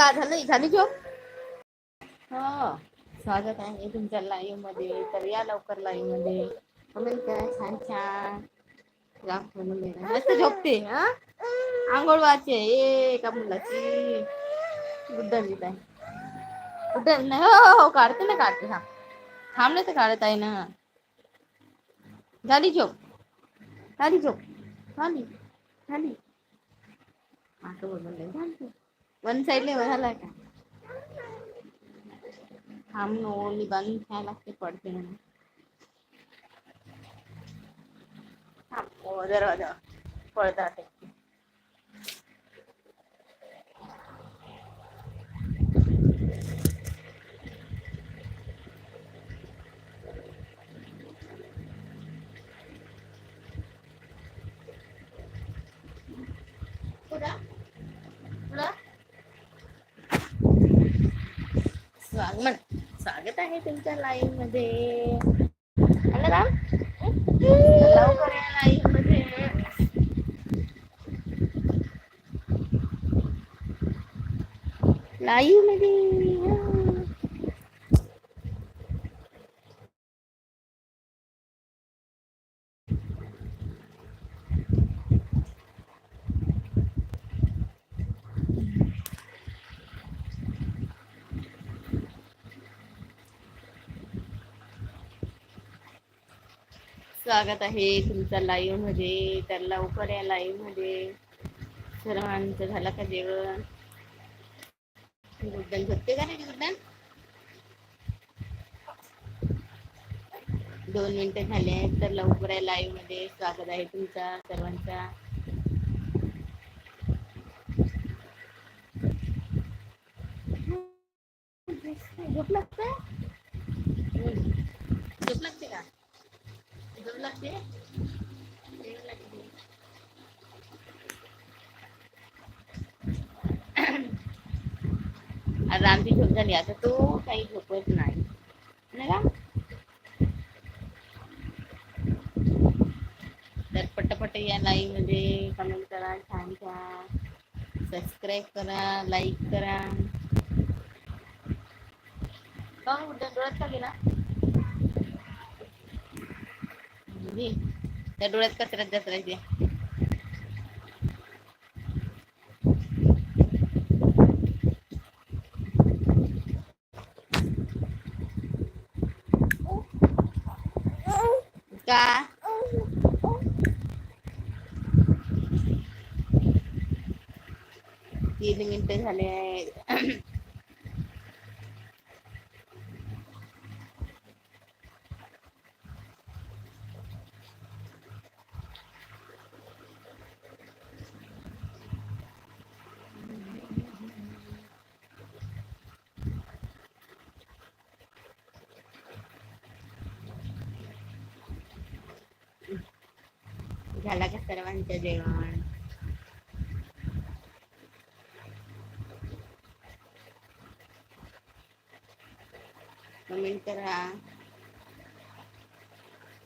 का झालं झाली हो. स्वागत आहे तुमच्या लाईव्ह मध्ये, तर या लवकर लाईव्ह मध्ये. कमेंट करा छान छान. झोपते, हा? आंघोळ वाचे, ए का मुलाची. नाही, हो हो काढते ना, काढते, हा. थांबले तर काढत आहे ना. झाली झोप. झाली झोप. झाली. झाली. असं बोलून झाली वन साईडले झाला का थांब नो मी बंद घ्यायला लागते पडते म्हणून थांब ओ दरवाज़ा पडदा टेकते पुढं पुढं स्वागत स्वागत आहे तुमच्या लाईव्ह मध्ये आलं राम लवकर या लाईव्ह मध्ये लाईव्ह मध्ये स्वागत आहे तुमचा लाईव्हमध्ये तर लवकर या लाईव्हमध्ये. सर्वांचं झालं का जेवण? गुड्डन झोपते का नाही गुड्डन दोन मिनिटं झाले आहेत तर लवकर या लाईव्हमध्ये स्वागत आहे तुमचा सर्वांचा. झोपलं का लागते झोप लागते. आज आमची झोप झाली. आता तो काही झोपत नाही. नाही का? तर पटापट या लाईव्हमध्ये कमेंट करा छान छान. सबस्क्राईब करा लाईक करा. काहून उद्या डोळ्यात का गेला जी, त्या डोळ्यात कचऱ्यात जात राहायचे का तीन मिनिटं झाले झाला का सर्वांचं जेवण? कमेंट करा.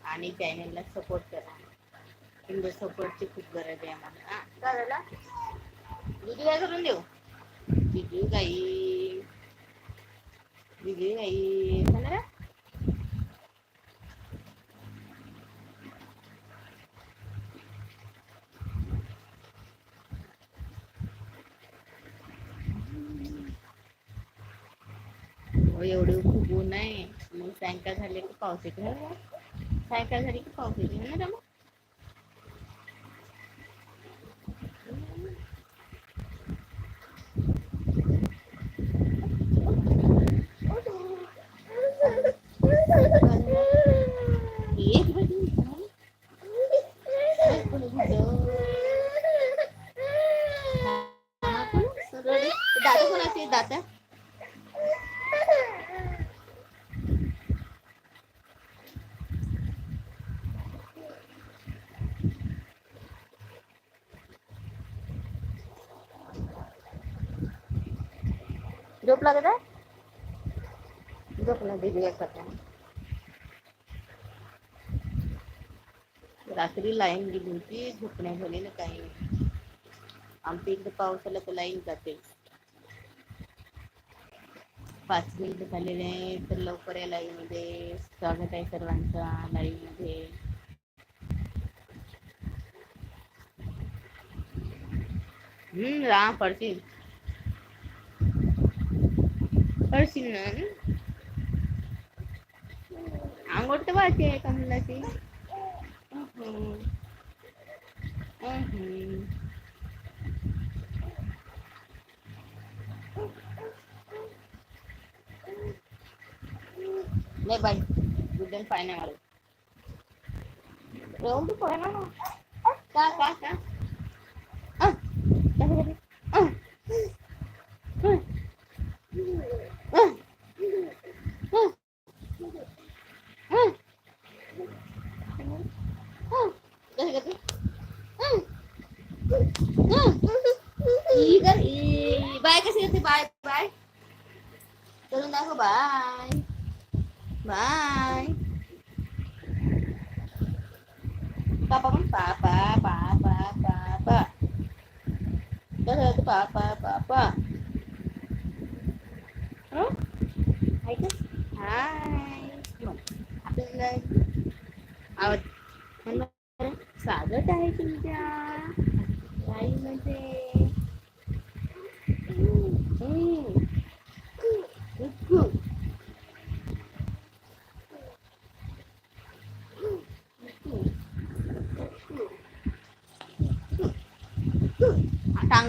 आणि चॅनलला सपोर्ट करा. तुमच्या सपोर्टची खूप गरज आहे आम्हाला. हा, काय काय करून देऊ? बिजू गाई बिजू गाई एवढे खूप ऊन आहे. मग सायंकाळ झाले की पाऊस येते हो सायंकाळ ना दादा? दादा झोप लागत आहे झोपला दिदी करता रात्री गेली होती झोपण्या झालेलं काही। नाही. आमच्या इकडे पाऊस आला तर लाईन जाते। पाच मिनिट तर लवकर या लाईव्ह मध्ये स्वागत आहे लाईव्ह मध्ये हम्म राम पडशील করছিল না আমি করতে পারছি কমলাসি নে বাই দুদিন পাই না মারো এরকম তো না কা কা কা Sigal. Bye kasi yun, bye, bye. Ganun na ako, bye. Bye. Papa mo, papa, papa, papa. Ganun na papa, papa. Ano? Hi, guys. Hi. Happy life.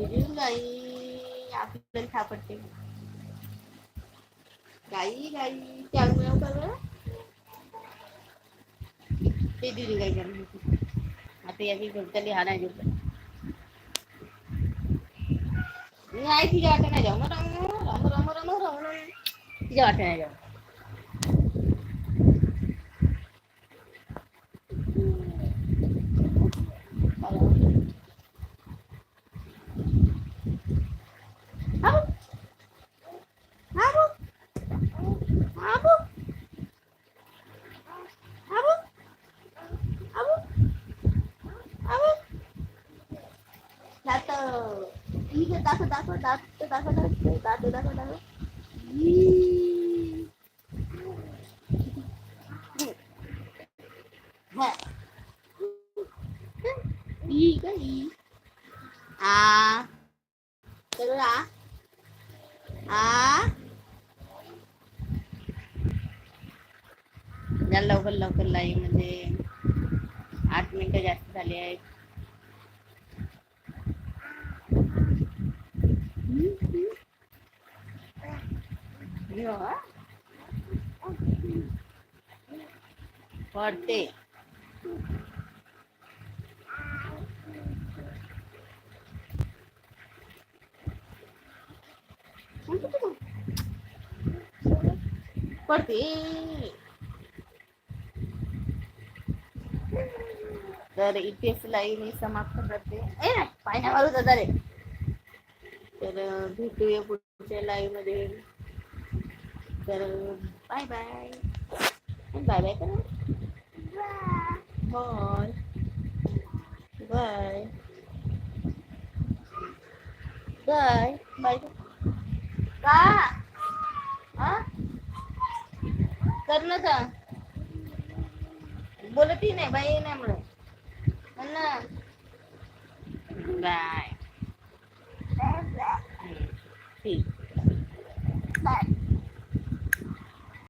जीजू गाई आपल्याला सापडते गाई गाई त्याग मिळव कर बरं. ते दिली गाई करणार आता याची झोपताली हा नाही झोपत नाही तिच्या वाट्या नाही जाऊ रम रम रम रम रम रम तिच्या वाट्या नाही जाऊ ई आ चलो आ आ या लवकर लवकर लाईव्ह मध्ये आठ मिनिटं जास्त झाली पडते पडते तर इथेच लाईव्ह मी समाप्त करते ए नाही पायऱ्या मारू दादा रे तर भेटूया पुढच्या लाईव्हमध्ये. तर बाय बाय बाय बाय करा. बाय बाय बाय बाय का हा कर ना का बोलतही नाही बाई नाही म्हणून म्हण ना. Bye feet.